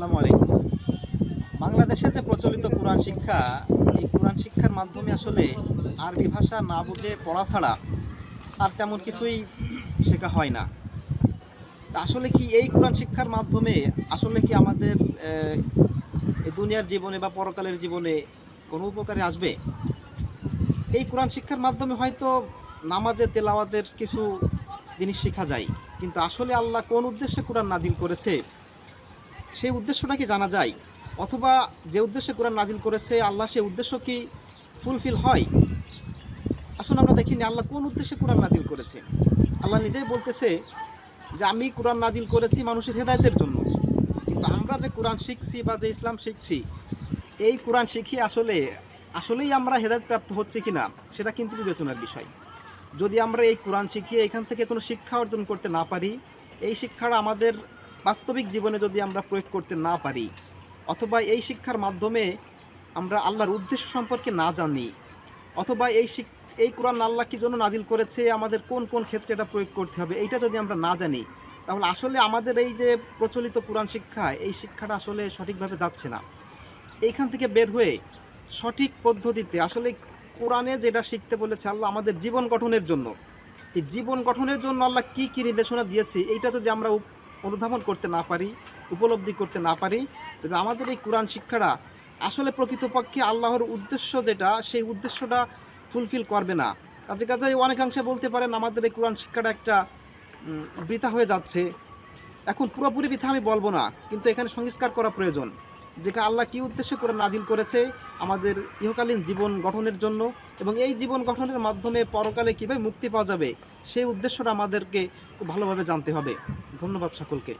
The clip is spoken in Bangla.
আসসালামু আলাইকুম। বাংলাদেশে যে প্রচলিত কোরআন শিক্ষা, এই কোরআন শিক্ষার মাধ্যমে আসলে আরবি ভাষা না বুঝে পড়া ছাড়া আর তেমন কিছুই শেখা হয় না। আসলে কি এই কোরআন শিক্ষার মাধ্যমে আসলে কি আমাদের দুনিয়ার জীবনে বা পরকালের জীবনে কোনো উপকারে আসবে? এই কোরআন শিক্ষার মাধ্যমে হয়তো নামাজে, তেলাওয়াতের কিছু জিনিস শেখা যায়, কিন্তু আসলে আল্লাহ কোন উদ্দেশ্যে কোরআন নাজিল করেছে? সেই উদ্দেশ্যটা কি জানা যায়? অথবা যে উদ্দেশ্যে কোরআন নাজিল করেছে, আল্লাহ সেই উদ্দেশ্য কি ফুলফিল হয়? আসলে আমরা দেখিনি আল্লাহ কোন উদ্দেশ্যে কোরআন নাজিল করেছে। আল্লাহ নিজেই বলতেছে যে আমি কোরআন নাজিল করেছি মানুষের হেদায়তের জন্য। কিন্তু আমরা যে কোরআন শিখছি বা যে ইসলাম শিখছি, এই কোরআন শিখি আসলে, আসলেই আমরা হেদায়ত প্রাপ্ত হচ্ছে কি না সেটা কিন্তু বিবেচনার বিষয়। যদি আমরা এই কোরআন শিখিয়ে এখান থেকে কোনো শিক্ষা অর্জন করতে না পারি, এই শিক্ষাটা আমাদের বাস্তবিক জীবনে যদি আমরা প্রয়োগ করতে না পারি, অথবা এই শিক্ষার মাধ্যমে আমরা আল্লাহর উদ্দেশ্য সম্পর্কে না জানি, অথবা এই এই কোরআন আল্লাহ কি জন্য নাজিল করেছে, আমাদের কোন কোন ক্ষেত্রে এটা প্রয়োগ করতে হবে, এইটা যদি আমরা না জানি, তাহলে আসলে আমাদের এই যে প্রচলিত কোরআন শিক্ষা, এই শিক্ষাটা আসলে সঠিকভাবে যাচ্ছে না। এইখান থেকে বের হয়ে সঠিক পদ্ধতিতে আসলে কোরআনে যেটা শিখতে বলেছে আল্লাহ আমাদের জীবন গঠনের জন্য, এই জীবন গঠনের জন্য আল্লাহ কী কী নির্দেশনা দিয়েছে, এইটা যদি আমরা অনুধাবন করতে না পারি, উপলব্ধি করতে না পারি, তবে আমাদের এই কোরআন শিক্ষাটা আসলে প্রকৃতপক্ষে আল্লাহর উদ্দেশ্য যেটা, সেই উদ্দেশ্যটা ফুলফিল করবে না। কাজে কাজে অনেকাংশে বলতে পারেন আমাদের এই কোরআন শিক্ষাটা একটা বৃথা হয়ে যাচ্ছে। এখন পুরোপুরি বৃথা আমি বলব না, কিন্তু এখানে সংস্কার করা প্রয়োজন। যেটা আল্লাহ কী উদ্দেশ্যে করে নাজিল করেছে আমাদের ইহকালীন জীবন গঠনের জন্য এবং এই জীবন গঠনের মাধ্যমে পরকালে কীভাবে মুক্তি পাওয়া যাবে, সেই উদ্দেশ্যটা আমাদেরকে খুব ভালোভাবে জানতে হবে। ধন্যবাদ সকলকে।